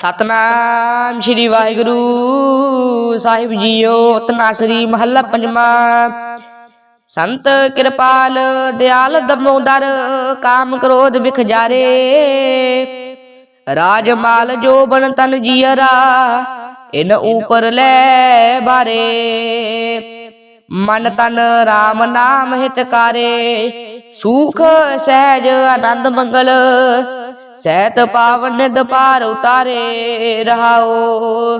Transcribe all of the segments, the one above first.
ਸਤਨਾਮ ਸ੍ਰੀ ਵਾਹਿਗੁਰੂ ਸਾਹਿਬ ਜੀਓ, ਤਨਾਸਰੀ ਮਹੱਲਾ ਪੰਜਵਾਂ। ਸੰਤ ਕਿਰਪਾਲ ਦਿਆਲ ਦਮੋਦਰ ਕਾਮ ਕ੍ਰੋਧ ਵਿਖ ਜਾਰੇ ਰਾਜ ਮਾਲ ਜੋ ਬਣ ਤਨ ਜੀਅਰਾ, ਇਨ ਉਪਰ ਲੈ ਬਾਰੇ। ਮਨ ਤਨ RAM ਨਾਮ ਹਿਤਕਾਰੇ, ਸੁਖ ਸਹਿਜ ਆਨੰਦ ਮੰਗਲ। ਸਹਿਤ ਪਾਵਨ ਨਿਦ ਉਤਾਰੇ ਰਹਾਓ।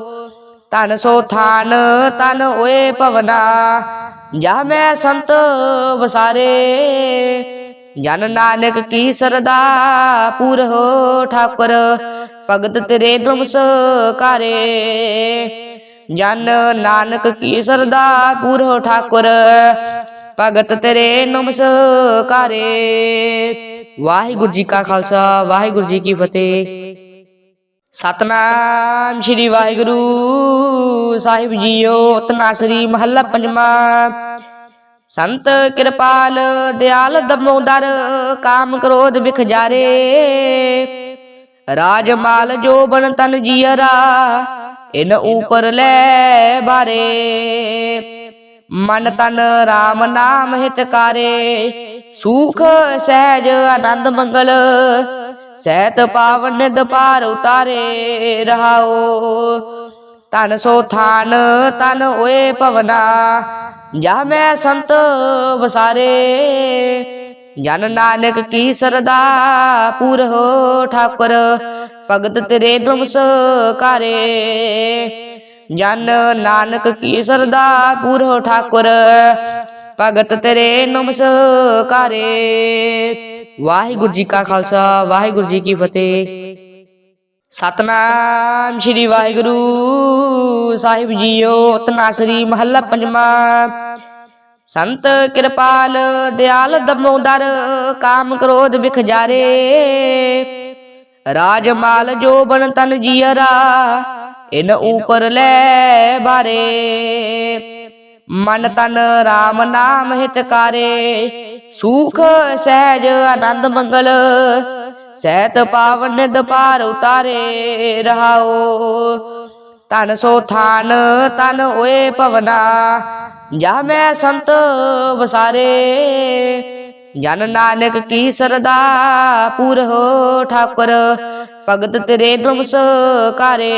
ਤਨ ਸੋ ਥਾਨ ਤਨ ਓਏ ਭਵਨਾ ਜਾ ਮੈਂ ਸੰਤ ਵਸਾਰੇ। ਜਨ ਨਾਨਕ ਕੀ ਸਰਦਾ ਪੂਰ ਹੋ ਠਾਕੁਰ, ਭਗਤ ਤੇਰੇ ਨਮਸਕਾਰੇ ਜਨ ਨਾਨਕ ਕੀ ਸਰਦਾ ਪੂਰ ਹੋ ਠਾਕੁਰ, ਭਗਤ ਤੇਰੇ ਨਮਸਕਾਰੇ ਵਾਹਿਗੁਰੂ ਜੀ ਕਾ ਖਾਲਸਾ, ਵਾਹਿਗੁਰੂ ਜੀ ਕੀ ਫਤਿਹ। ਸਤਨਾਮ ਸ੍ਰੀ ਵਾਹਿਗੁਰੂ ਸਾਹਿਬ ਜੀਓ, ਤਨਾਸਰੀ ਮਹੱਲਾ ਪੰਜਵਾਂ। ਸੰਤ ਕਿਰਪਾਲ ਦਿਆਲ ਦਮੋਦਰ ਕਾਮ ਕ੍ਰੋਧ ਵਿਖ ਜਾਰੇ ਰਾਜ ਮਾਲ ਜੋ ਬਣ ਤਨ ਜੀਅਰਾ, ਇਨ ਉਪਰ ਲੈ ਬਾਰੇ। ਮਨ ਤਨ RAM ਨਾਮ ਹਿਤਕਾਰੇ ਸੁਖ ਸਹਿਜ ਆਨੰਦ ਮੰਗਲ, ਸਹਿਤ ਪਾਵਨ ਨਿਦ ਉਤਾਰੇ ਰਹਾਓ। ਤਨ ਸੋ ਥਾਨ ਤਨ ਓਏ ਭਵਨਾ, ਜਾ ਮੈਂ ਸੰਤ ਵਸਾਰੇ। ਜਨ ਨਾਨਕ ਕੀ ਸਰਦਾ ਪੂਰ ਹੋ ਠਾਕੁਰ, ਭਗਤ ਤੇਰੇ ਨਮਸਕਾਰੇ ਜਨ ਨਾਨਕ ਕੀ ਸਰਦਾ ਪੂਰ ਹੋ ਠਾਕੁਰ ਭਗਤ ਤੇਰੇ ਨਮਸਕਾਰੇ। ਵਾਹਿਗੁਰੂ ਜੀ ਕਾ ਖਾਲਸਾ, ਵਾਹਿਗੁਰੂ ਜੀ ਕੀ ਫਤਿਹ। ਸਤਨਾਮ ਸ੍ਰੀ ਵਾਹਿਗੁਰੂ ਸਾਹਿਬ ਜੀਓ, ਤਨਾਸਰੀ ਮਹੱਲਾ ਪੰਜਵਾਂ। ਸੰਤ ਕਿਰਪਾਲ ਦਿਆਲ ਦਮੋਦਰ ਕਾਮ ਕ੍ਰੋਧ ਵਿਖ ਰਾਜ ਮਾਲ ਜੋ ਬਨ ਤਨ ਜੀਅਰਾ, ਇਨ ਉਪਰ ਲੈ ਬਾਰੇ। ਮਨ ਤਨ RAM ਨਾਮ ਹਿਤਕਾਰੇ। ਸੁਖ, ਸਹਿਜ, ਆਨੰਦ, ਮੰਗਲ, ਸਹਿਤ ਪਾਵਨ ਨਿਦ ਪਾਰ ਉਤਾਰੇ ਰਹਾਓ। ਤਨ ਸੋ ਥਾਨ ਤਨ ਓਏ ਭਵਨਾ ਜਾ ਮੈਂ ਸੰਤ ਵਸਾਰੇ। ਜਨ ਨਾਨਕ ਕੀ ਸਰਦਾ ਪੂਰ ਹੋ ਠਾਕੁਰ, ਭਗਤ ਤੇਰੇ ਨਮਸਕਾਰੇ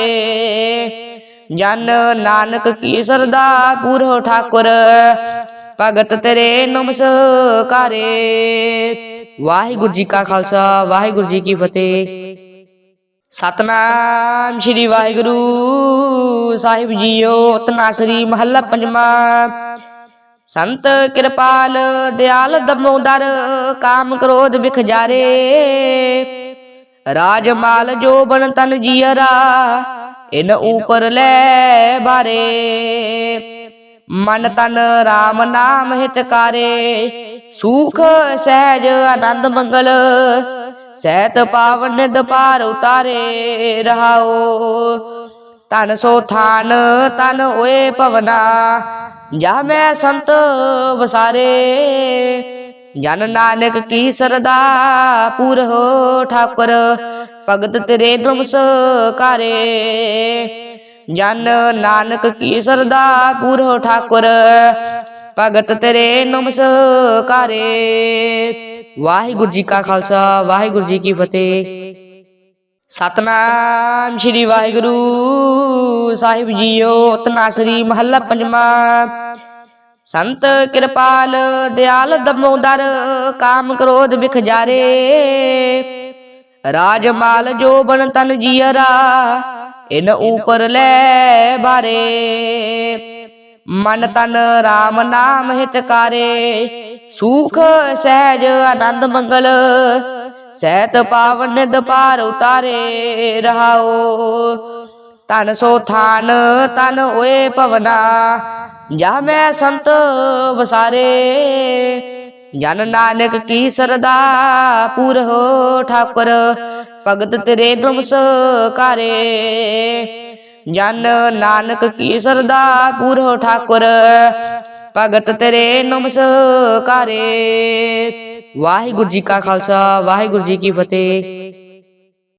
ਜਨ ਨਾਨਕ ਕੀ ਸਰਦਾ ਪੂਰ ਹੋ ਠਾਕੁਰ, ਭਗਤ ਤੇਰੇ ਨਮਸਕਾਰੇ। ਵਾਹਿਗੁਰੂ ਜੀ ਕਾ ਖਾਲਸਾ, ਵਾਹਿਗੁਰੂ ਜੀ ਕੀ ਫਤਿਹ। ਸਤਨਾਮ ਸ੍ਰੀ ਵਾਹਿਗੁਰੂ ਸਾਹਿਬ ਜੀਓ ਤਨਾਸਰੀ ਮਹੱਲਾ ਪੰਜਵਾਂ। ਸੰਤ ਕਿਰਪਾਲ ਦਿਆਲ ਦਮੋਦਰ ਕਾਮ ਕ੍ਰੋਧ ਵਿਖ ਜਾਰੇ। ਰਾਜ ਮਾਲ ਜੋ ਬਨ ਤਨ ਜੀਅਰਾ ਇਨ ਉਪਰ ਲੈ ਬਾਰੇ। ਮਨ ਤਨ RAM ਨਾਮ ਹਿਤਕਾਰੇ। ਸੁਖ ਸਹਿਜ ਆਨੰਦ ਮੰਗਲ। ਸਹਿਤ ਪਾਵਨ ਨਿਦ ਪਾਰ ਉਤਾਰੇ ਰਹਾਓ। ਤਨ ਸੋ ਥਾਨ ਤਨ ਓਏ ਭਵਨਾ। ਜਾ ਮੈਂ ਸੰਤ ਵਸਾਰੇ। ਜਨ ਨਾਨਕ ਕੀ ਸਰਦਾ ਪੂਰ ਹੋ ਠਾਕੁਰ। ਭਗਤ ਤੇਰੇ ਨਮਸਕਾਰੇ ਜਨ ਨਾਨਕ ਕੀ ਸਰਦਾ ਪੂਰ ਠਾਕੁਰ, ਭਗਤ ਤੇਰੇ ਨਮਸਕਾਰੇ ਵਾਹਿਗੁਰੂ ਜੀ ਕਾ ਖਾਲਸਾ, ਵਾਹਿਗੁਰੂ ਜੀ ਕੀ ਫਤਿਹ। ਸਤਨਾਮ ਸ੍ਰੀ ਵਾਹਿਗੁਰੂ ਸਾਹਿਬ ਜੀਓ ਤਨਾਸਰੀ ਮਹੱਲਾ ਪੰਜਵਾਂ। ਸੰਤ ਕਿਰਪਾਲ, ਦਿਆਲ ਦਮੋਦਰ ਕਾਮ ਕ੍ਰੋਧ ਵਿਖ ਜਾਰੇ। ਰਾਜ ਮਾਲ ਜੋ ਬਨ ਤਨ ਜੀਅਰਾ ਇਨ ਉਪਰ ਲੈ ਬਾਰੇ। ਮਨ ਤਨ RAM ਨਾਮ ਹਿਤਕਾਰੇ ਸੁਖ ਸਹਿਜ ਆਨੰਦ ਮੰਗਲ ਸਹਿਤ ਪਾਵਨ ਨਿਦ ਪਾਰ ਉਤਾਰੇ ਰਹਾਓ। ਤਨ ਸੋ ਥਾਨ ਤਨ ਓਏ ਭਵਨਾ ਜਾ ਮੈਂ ਸੰਤ ਵਸਾਰੇ। ਜਨ ਨਾਨਕ ਕੀ ਸਰਦਾ? ਪੂਰ ਹੋ ਠਾਕੁਰ, ਭਗਤ ਤੇਰੇ ਨਮਸਕਾਰੇ ਜਨ ਨਾਨਕ ਕੀ ਸਰਦਾ? ਪੂਰ ਹੋ ਠਾਕੁਰ, ਭਗਤ ਤੇਰੇ ਨਮਸਕਾਰੇ ਵਾਹਿਗੁਰੂ ਜੀ ਕਾ ਖਾਲਸਾ, ਵਾਹਿਗੁਰੂ ਜੀ ਕੀ ਫਤਿਹ।